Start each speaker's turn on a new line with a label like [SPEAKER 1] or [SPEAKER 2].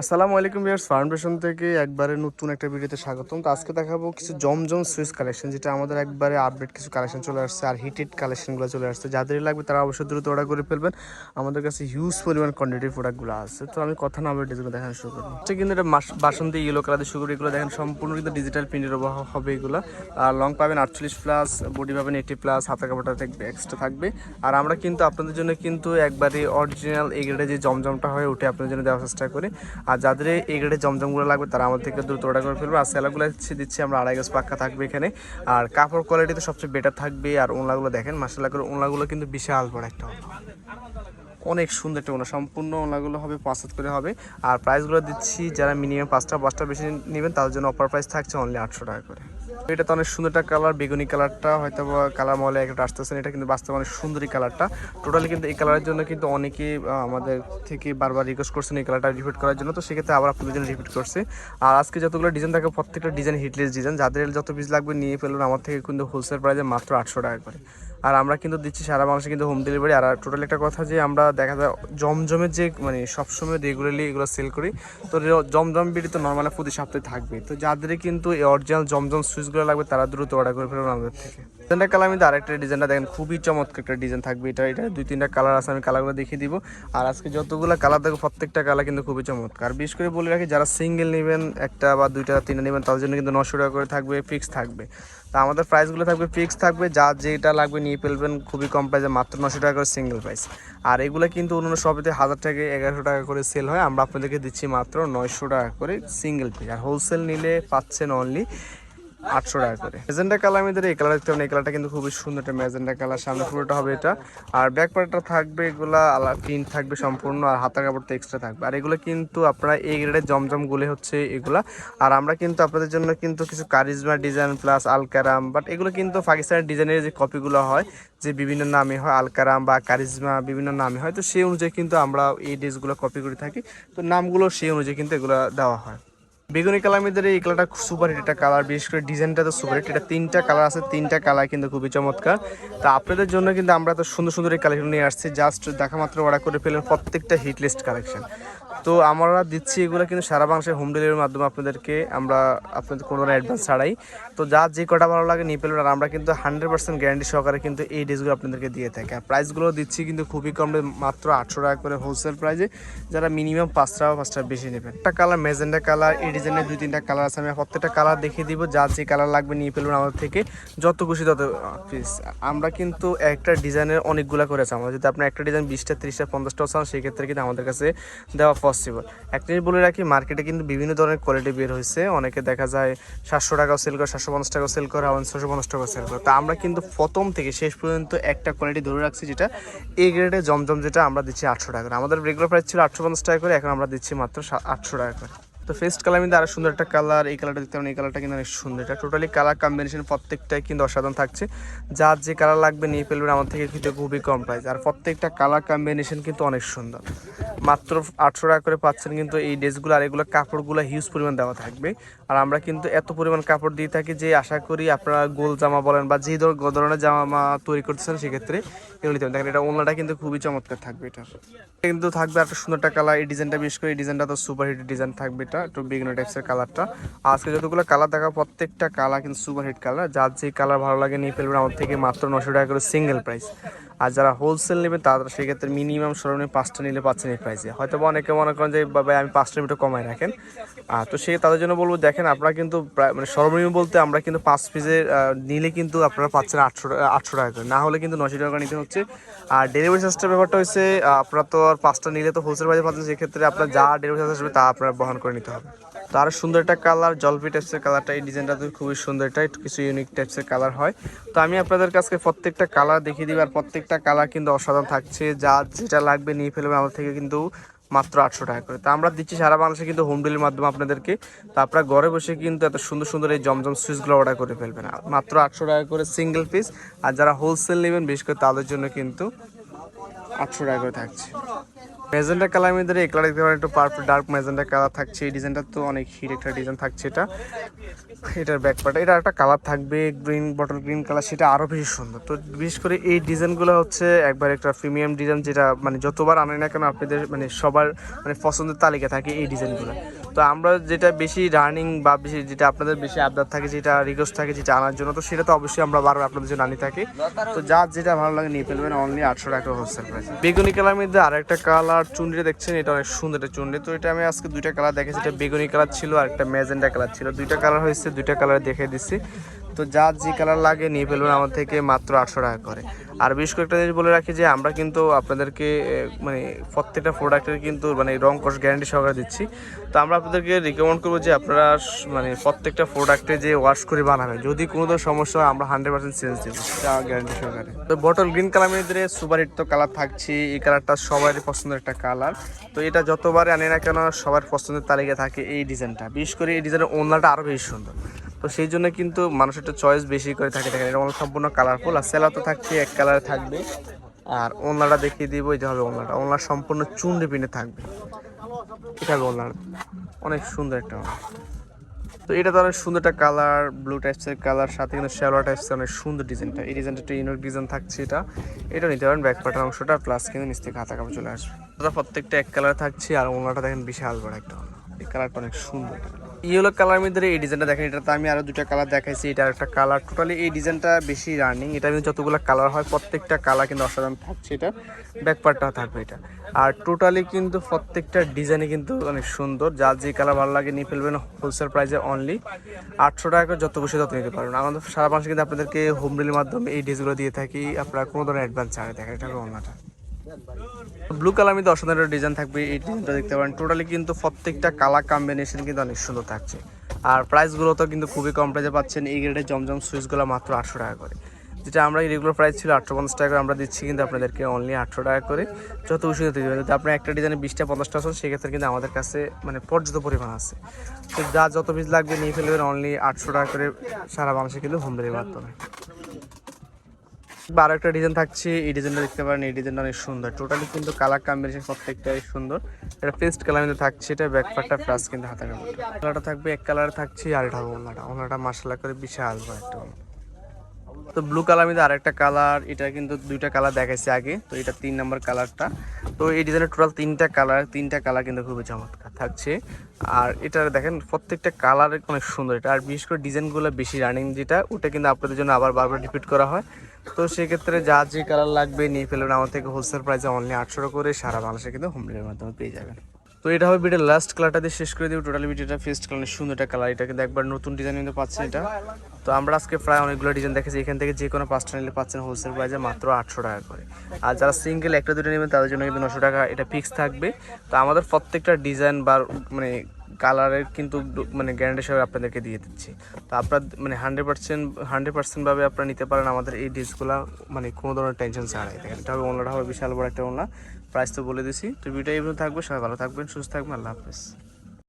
[SPEAKER 1] আসসালামু আলাইকুম viewers foundation থেকে একবারে নতুন একটা ভিডিওতে স্বাগতম। তো আজকে দেখাবো কিছু জমজম সুইচ কালেকশন যেটা আমাদের একবারে আপডেট কিছু কালেকশন চলে আসছে, আর হিটেড কালেকশনগুলো চলে আসছে। যাদের লাগবে তারা অবশ্যই দ্রুত অর্ডার করে ফেলবেন। আমাদের কাছে হিউজ পরিমাণ কোয়ান্টিটির প্রোডাক্টগুলো আছে। তো আমি কথা না বলে ডিজাইন দেখানো শুরু করি। এটা কিন্তু এটা বাসন্তী ইয়েলো কালার শুরু এগুলো দেখেন, সম্পূর্ণ কিন্তু ডিজিটাল প্রিন্টের হবে এগুলো। আর লং পাবেন আটচল্লিশ প্লাস বডি পাবেন এইটি প্লাস হাতা কাপড়টা থাকবে এক্সট্রা থাকবে। আর আমরা কিন্তু আপনাদের জন্য কিন্তু একবারে অরিজিনাল গ্রেডে যে জমজমটা হয়, ওটা আপনাদের জন্য দেওয়ার চেষ্টা করি। আর যাদের এই গ্রেডে জমজমগুলো লাগবে, তারা আমাদের থেকে দ্রুত অর্ডার করে ফেলবে। আর সেলাগুলো দিচ্ছি আমরা, আড়াই গাছ পাক্কা থাকবে এখানে। আর কাপড় কোয়ালিটি তো সবচেয়ে বেটার থাকবে। আর ওনলাগুলো দেখেন মাসাল্লা করে ওনলাগুলো কিন্তু বিশাল বড় একটা। অনেক সুন্দর একটা ওনা সম্পূর্ণ ওনাগুলো হবে পাঁচ হাত করে হবে। আর প্রাইসগুলো দিচ্ছি, যারা মিনিমাম পাঁচটা পাঁচটা বেশি নেবেন, তাদের জন্য অফার প্রাইস থাকছে অনলি আটশো টাকা করে। এটা তো অনেক সুন্দর একটা কালার, বেগুনি কালারটা হয়তো কালার মলে একটা আসতেছেন এটা কিন্তু বাস্তবে অনেক সুন্দরী কালারটা। টোটালি কিন্তু এই কালারের জন্য কিন্তু অনেকেই আমাদের থেকে বারবার রিকোয়েস্ট করছেন এই কালারটা রিপিট করার জন্য, তো সেক্ষেত্রে আবার আপনাদের জন্য রিপিট করছে। আর আজকে যতগুলো ডিজাইন থাকে প্রত্যেকটা ডিজাইন হিটলেস ডিজাইন যাদের যত পিস লাগবে নিয়ে ফেলুন। আমার থেকে কিন্তু হোলসেল প্রাইসে মাত্র আটশো টাকা করে। আর আমরা কিন্তু দিচ্ছি সারা বাংলাদেশে কিন্তু হোম ডেলিভারি আর টোটাল একটা কথা যে আমরা দেখা যায় জমজমের যে মানে সবসময় রেগুলারলি এগুলো সেল করি, তো জমজম বিড়ি তো নর্মালি প্রতি সপ্তাহে থাকবে তো যাদের কিন্তু এই অরিজিনাল জমজম সুইচগুলো লাগবে, তারা দ্রুত অর্ডার করে ফেলবেন আমাদের থেকে। ডিজাইনটা কালার আমি আরেকটা ডিজাইনটা দেখেন, খুবই চমৎকার একটা ডিজাইন থাকবে। এটা এটা দুই, তিনটা কালার আছে, আমি কালারগুলো দেখিয়ে দিব। আর আজকে যতগুলো কালার দেখো, প্রত্যেকটা কালার কিন্তু খুবই চমৎকার। বিশেষ করে বলে রাখি, যারা সিঙ্গেল নেবেন, একটা বা দুইটা, তিনটা নেবেন, তাদের জন্য কিন্তু নশো টাকা করে থাকবে ফিক্স থাকবে। তা আমাদের প্রাইসগুলো থাকবে ফিক্স থাকবে যা যেটা লাগবে নিয়ে ফেলবেন খুবই কম প্রাইসে মাত্র নশো টাকা করে সিঙ্গেল প্রাইস আর এগুলো কিন্তু অন্য সবেতে হাজার টাকা, এগারোশো টাকা করে সেল হয়। আমরা আপনাদেরকে দিচ্ছি মাত্র নয়শো টাকা করে সিঙ্গেল পিস আর হোলসেল নিলে পাচ্ছেন অনলি আটশো টাকা করে। মেজেন্ডা কালার আমি এই কালার দেখতে পাবেন এই কালারটা কিন্তু খুবই সুন্দর একটা মেজেন্ডা কালার, সামনে পুরোটা হবে এটা। আর ব্যাক পার্টটা থাকবে, এগুলা আলা প্রিন্ট থাকবে সম্পূর্ণ, আর হাতা কাপড়টা এক্সট্রা থাকবে। আর এগুলো কিন্তু আপনারা এই গ্রেডের জমজম গুলে হচ্ছে এগুলা। আর আমরা কিন্তু আপনাদের জন্য কিন্তু কিছু Charizma design plus Alkaram but এগুলো কিন্তু পাকিস্তানের ডিজাইনের যে কপিগুলো হয়, যে বিভিন্ন নামে হয়, আলকারাম বা কারিজমা বিভিন্ন নামে হয়, তো সেই অনুযায়ী কিন্তু আমরা এই ড্রেসগুলো কপি করে থাকি। তো নামগুলো সেই অনুযায়ী কিন্তু এগুলো দেওয়া হয়। বেগুনি কালার মধ্যে এই কালারটা সুপার হিট একটা কালার বিশেষ করে ডিজাইনটা তো সুপার হিট এটা তিনটা কালার আছে, তিনটা কালার কিন্তু খুবই চমৎকার। তা আপনাদের জন্য কিন্তু আমরা তো সুন্দর সুন্দর এই কালেকশন নিয়ে আসছি জাস্ট দেখা মাত্র অর্ডার করে ফেলেন প্রত্যেকটা হিট লিস্ট কালেকশন তো আমরা দিচ্ছি এগুলো কিন্তু সারা বাংলাদেশের হোম ডেলিভারির মাধ্যমে আপনাদেরকে, আমরা আপনাদের কোনো অ্যাডভান্স ছাড়াই। তো যা যে কটা ভালো লাগে নিয়ে ফেলবেন আর আমরা কিন্তু হান্ড্রেড পার্সেন্ট গ্যারান্টি সহকারে কিন্তু এই ড্রেসগুলো আপনাদেরকে দিয়ে থাকি। আর প্রাইসগুলো দিচ্ছি কিন্তু খুবই কম মাত্র আটশো টাকা করে হোলসেল প্রাইসে যারা মিনিমাম পাঁচটা বা পাঁচটা বেশি নেবেন। একটা কালার মেজেন্ডা কালার এই ডিজাইনের দুই, তিনটা কালার আছে, আমি প্রত্যেকটা কালার দেখিয়ে দিব, যা যে কালার লাগবে নিয়ে ফেলবেন আমাদের থেকে, যত খুশি তত পিস আমরা কিন্তু একটা ডিজাইনের অনেকগুলো করেছি আমরা যদি আপনার একটা ডিজাইন বিশটা, ত্রিশটা, পঞ্চাশটা চান, সেক্ষেত্রে কিন্তু আমাদের কাছে দেওয়া পসিবল একটা জিনিস বলে রাখি মার্কেটে কিন্তু বিভিন্ন ধরনের কোয়ালিটি বের হয়েছে অনেকে দেখা যায় সাতশো টাকাও সেল করে, সাতশো পঞ্চাশ টাকাও সেল করে, আবার ছশো পঞ্চাশ টাকাও সেল করে। তা আমরা কিন্তু প্রথম থেকে শেষ পর্যন্ত একটা কোয়ালিটি ধরে রাখছি যেটা এই গ্রেডে জমজম যেটা আমরা দিচ্ছি আটশো টাকা করে। আমাদের রেগুলার প্রাইস ছিল আটশো পঞ্চাশ টাকা করে, এখন আমরা দিচ্ছি মাত্র আটশো টাকা করে। তো ফেস্ট কালার কিন্তু আরও সুন্দর একটা কালার এই কালারটা দেখতে পারেন, এই কালারটা কিন্তু অনেক সুন্দর। এটা টোটালি কালার কম্বিনেশন প্রত্যেকটাই কিন্তু অসাধারণ থাকছে। যার যে কালার লাগবে নিয়ে ফেলবেন, আমার থেকে কিন্তু খুবই কম প্রাইস আর প্রত্যেকটা কালার কম্বিনেশন কিন্তু অনেক সুন্দর। মাত্র আটশো টাকা করে পাচ্ছেন কিন্তু এই ড্রেসগুলো আর এগুলো কাপড়গুলো হিউজ পরিমাণ দেওয়া থাকবে। আর আমরা কিন্তু এত পরিমাণ কাপড় দিয়ে থাকি যে আশা করি আপনারা গোল জামা বলেন বা যে ধর- ধরনের জামা তৈরি করতেছেন সেক্ষেত্রে এগুলো নিতে দেখেন, এটা ওনাটা কিন্তু খুবই চমৎকার থাকবে এটার কিন্তু থাকবে একটা সুন্দর একটা কালার এই ডিজাইনটা বিশেষ করে এই ডিজাইনটা তো সুপার হিট ডিজাইন থাকবে এটা, একটু বিভিন্ন টাইপসের কালারটা আজকে যতগুলো কালার দেখা, প্রত্যেকটা কালার কিন্তু সুপার হিট কালার যার যে কালার ভালো লাগে নিয়ে ফেলবেন, আমার থেকে মাত্র নশো টাকা করে সিঙ্গেল প্রাইস আর যারা হোলসেল নেবেন, তারা সেক্ষেত্রে মিনিমাম সর্বনিম্ন পাঁচটা নিলে পাচ্ছেন এই প্রাইসে হয়তো অনেকে মনে করেন যে বাবা আমি পাঁচটা মিটার কমাই রাখেন। আর তো সে তাদের জন্য বলব, দেখেন আপনারা কিন্তু প্রায় মানে সর্বনিম্ন বলতে আমরা কিন্তু পাঁচ পিসের নিলে কিন্তু আপনারা পাচ্ছেন আটশো আটশো টাকা করে। না হলে কিন্তু নশো টাকা নিতে হচ্ছে। আর ডেলিভারি চার্জটার ব্যাপারটা হচ্ছে আপনারা তো আর পাঁচটা নিলে তো হোলসেল প্রাইসে পাচ্ছেন, সেক্ষেত্রে আপনার যা ডেলিভারি চার্জ আসবে তা আপনারা বহন করে নিতে হবে। তো আরও সুন্দর একটা কালার জলপি টাইপসের কালারটা এই ডিজাইনটা তো খুবই সুন্দর, এটা কিছু ইউনিক টাইপসের কালার হয়। তো আমি আপনাদের কাছে প্রত্যেকটা কালার দেখিয়ে দিব, আর প্রত্যেকটা কালার কিন্তু অসাধারণ থাকছে। যা যেটা লাগবে নিয়ে ফেলবে আমার থেকে কিন্তু মাত্র আটশো টাকা করে। তো আমরা দিচ্ছি সারা বাংলাদেশে কিন্তু হোম ডেলিভারির মাধ্যমে আপনাদেরকে। তো আপনারা ঘরে বসে কিন্তু এত সুন্দর সুন্দর এই জমজম সুইচগুলো অর্ডার করে ফেলবেন। মাত্র আটশো টাকা করে সিঙ্গেল পিস আর যারা হোলসেল নেবেন, বিশেষ করে তাদের জন্য কিন্তু আটশো টাকা করে থাকছে। ম্যাজেন্টা কালার মধ্যে এই কালার দেখতে পারেন একটু পার্পল ডার্ক ম্যাজেন্টা কালার থাকছে। এই ডিজাইনটা তো অনেক হিট একটা ডিজাইন থাকছে এটা। এটার ব্যাক পার্ট এটা একটা কালার থাকবে গ্রিন বটল গ্রিন কালার সেটা আরও বেশি সুন্দর। তো বিশেষ করে এই ডিজাইনগুলো হচ্ছে একবার একটা প্রিমিয়াম ডিজাইন যেটা মানে যতবার আনে না কেন আপনাদের মানে সবার মানে পছন্দের তালিকা থাকে এই ডিজাইনগুলো। তো আমরা যেটা বেশি রানিং বা বেশি, যেটা আপনাদের বেশি আবদার থাকে, যেটা রিকোয়েস্ট থাকে, যেটা আনার জন্য, তো সেটা তো অবশ্যই আমরা বারবার আপনাদের জন্য আনি থাকি। তো যার যেটা ভালো লাগে নিয়ে ফেলবেন অনলি আটশো টাকা হোলসেল প্রাইস বেগুনি কালার মধ্যে আরেকটা কালার চুনরিটা দেখছেন? এটা অনেক সুন্দর একটা চুনরি। তো এটা আমি আজকে দুইটা কালার দেখেছি এটা বেগুনি কালার ছিল আর একটা ম্যাজেন্ডা কালার ছিল। দুইটা কালার হয়েছে, দুইটা কালার দেখে দিচ্ছি তো যা যে কালার লাগে নিয়ে ফেলবেন আমার থেকে মাত্র আটশো টাকা করে। আর বেশ কয়েকটা জিনিস বলে রাখি যে, আমরা কিন্তু আপনাদেরকে মানে প্রত্যেকটা প্রোডাক্টের কিন্তু মানে রং কষ গ্যারান্টি সহকারে দিচ্ছি। তো আমরা আপনাদেরকে রিকমেন্ড করব যে, আপনারা মানে প্রত্যেকটা প্রোডাক্টে যে ওয়াশ করে বানাবেন, যদি কোনো ধরনের সমস্যা হয়, আমরা হান্ড্রেড পার্সেন্ট চেঞ্জ দেবো। সেটা গ্যারান্টি সহকারে। তো বটল গ্রিন কালার মধ্যে সুপার হিট তো কালার থাকছে এই কালারটা সবারই পছন্দের একটা কালার তো এটা যতবারে আনে না কেন, সবার পছন্দের তালিকা থাকে এই ডিজাইনটা বিশেষ করে এই ডিজাইনের ওনাটা আরও বেশি সুন্দর। তো সেই জন্য কিন্তু মানুষ একটা চয়েস বেশি করে থাকে দেখেন, এটা সম্পূর্ণ কালারফুল আর সেলা তো থাকছে, এক কালারে থাকবে। আর ওনাটা দেখিয়ে দিব এটা হবে ওনাটা ওনার সম্পূর্ণ চুনরি পিনে থাকবে। এটা হবে ওনার অনেক সুন্দর একটা ওড়না। তো এটা তো অনেক সুন্দর একটা কালার ব্লু টাইপসের কালার সাথে কিন্তু শ্যালোয়া টাইপসের অনেক সুন্দর ডিজাইনটা এই ডিজাইনটা একটা ইউনিক ডিজাইন থাকছে এটা। এটা নিতে পারেন ব্যাক পার্টের অংশটা প্লাস কিন্তু নিচ থেকে হাতা কাপড় চলে আসবে। প্রত্যেকটা এক কালার থাকছে আর ওনাটা দেখেন বিশাল বড় একটা ওড়না। এই কালারটা অনেক সুন্দর। ইয়েলো কালার মধ্যে এই ডিজাইনটা দেখেন এটা তো আমি আরও দুটা কালার দেখাইছি, এটা একটা কালার টোটালি এই ডিজাইনটা বেশি রানিং এটা কিন্তু যতগুলো কালার হয়, প্রত্যেকটা কালার কিন্তু অসাধারণ থাকছে এটা। ব্যাক পার্টটা থাকবে এটা। আর টোটালি কিন্তু প্রত্যেকটা ডিজাইনে কিন্তু অনেক সুন্দর। যার যে কালার ভালো লাগে নিয়ে ফেলবেন হোলসেল প্রাইসে অনলি আটশো টাকা যত বসে তত নিতে পারবেন। আমাদের সারা মাসে কিন্তু আপনাদেরকে হোম ডেলিভারির মাধ্যমে এই ড্রেসগুলো দিয়ে থাকি। আপনারা কোনো ধরনের অ্যাডভান্স ছাড়ে দেখেন, এটা অন্যটা ব্লু কালার মধ্যে অসাধারণ ডিজাইন থাকবে, এই ডিজাইনটা দেখতে পারেন। টোটালি কিন্তু প্রত্যেকটা কালার কম্বিনেশন কিন্তু অনেক সুন্দর থাকছে। আর প্রাইসগুলো তো কিন্তু খুবই কম প্রাইসে পাচ্ছেন। এই গ্রেডের জমজম সুইচগুলো মাত্র আটশো টাকা করে। যেটা আমরা রেগুলার প্রাইস ছিল আটশো পঞ্চাশ টাকা করে, আমরা দিচ্ছি কিন্তু আপনাদেরকে অনলি আটশো টাকা করে। যত বেশি দিতে যদি আপনার একটা ডিজাইনে বিশটা, পঞ্চাশটা আছে সেক্ষেত্রে কিন্তু আমাদের কাছে মানে পর্যাপ্ত পরিমাণ আছে। তো যা, যত পিস লাগবে, নিয়ে ফেলবেন অনলি আটশো টাকা করে। সারা বাংলাদেশে কিন্তু হোম ডেলিভারির মাধ্যমে বা আরও একটা ডিজাইন থাকছে, এই ডিজাইনটা দেখতে পারেন, এই ডিজাইনটা অনেক সুন্দর। টোটালি কিন্তু কালার কম্বিনেশন প্রত্যেকটাই সুন্দর। এটা পেস্ট কালার মধ্যে থাকছে, এটা ব্যাক পার্টটা প্লাস কিন্তু হাতে কালারটা থাকবে, এক কালারে থাকছে, আর এটা ওনাটা ওনাটা মাসালা করে বিশাল বড় একটা তো ব্লু কালার মধ্যে আরেকটা কালার এটা কিন্তু দুইটা কালার দেখাইছে আগে, তো এটা তিন নম্বর কালারটা তো এই ডিজাইনের টোটাল তিনটা কালার তিনটা কালার কিন্তু খুবই চমৎকার থাকছে। আর এটা দেখেন, প্রত্যেকটা কালার অনেক সুন্দর। এটা আর বিশেষ করে ডিজাইনগুলো বেশি রানিং যেটা, ওটা কিন্তু আপনাদের জন্য আবার বারবার রিপিট করা হয়। তো সেক্ষেত্রে যা যে কালার লাগবে নিয়ে ফেলবেন। আমার থেকে হোলসেল প্রাইসে অনলি আটশো করে সারা বাংলাদেশে কিন্তু হোম ডেলিভারির মাধ্যমে পেয়ে যাবেন। তো এটা হবে ভিডিওর লাস্ট কালারটা দিয়ে শেষ করে দিব। টোটালি ভিডিওটা ফেস্ট কালার সুন্দর একটা কালার এটা কিন্তু একবার নতুন ডিজাইন কিন্তু পাচ্ছেন এটা। তো আমরা আজকে প্রায় অনেকগুলো ডিজাইন দেখেছি। এখান থেকে যে কোনো পাঁচটা নিলে পাচ্ছেন হোলসেল প্রাইসে মাত্র আটশো টাকা করে। আর যারা সিঙ্গেল একটা দুটো নেবেন, তাদের জন্য কিন্তু নশো টাকা এটা ফিক্স থাকবে। তো আমাদের প্রত্যেকটা ডিজাইন বা মানে কালারের কিন্তু মানে গ্যারান্টি হিসাবে আপনাদেরকে দিয়ে দিচ্ছি। তো আপনার মানে হান্ড্রেড পার্সেন্ট হান্ড্রেড পার্সেন্টভাবে আপনারা নিতে পারেন আমাদের এই ড্রেসগুলো মানে কোনো ধরনের টেনশন ছাড়াই। দেখেন, এটা হবে ওনাটা হবে বিশাল বড় একটা ওনা প্রাইস তো বলে দিছি। তো ভিডিও এইভাবে থাকবে। সবাই ভালো থাকবেন, সুস্থ থাকবেন। আল্লাহ হাফেজ।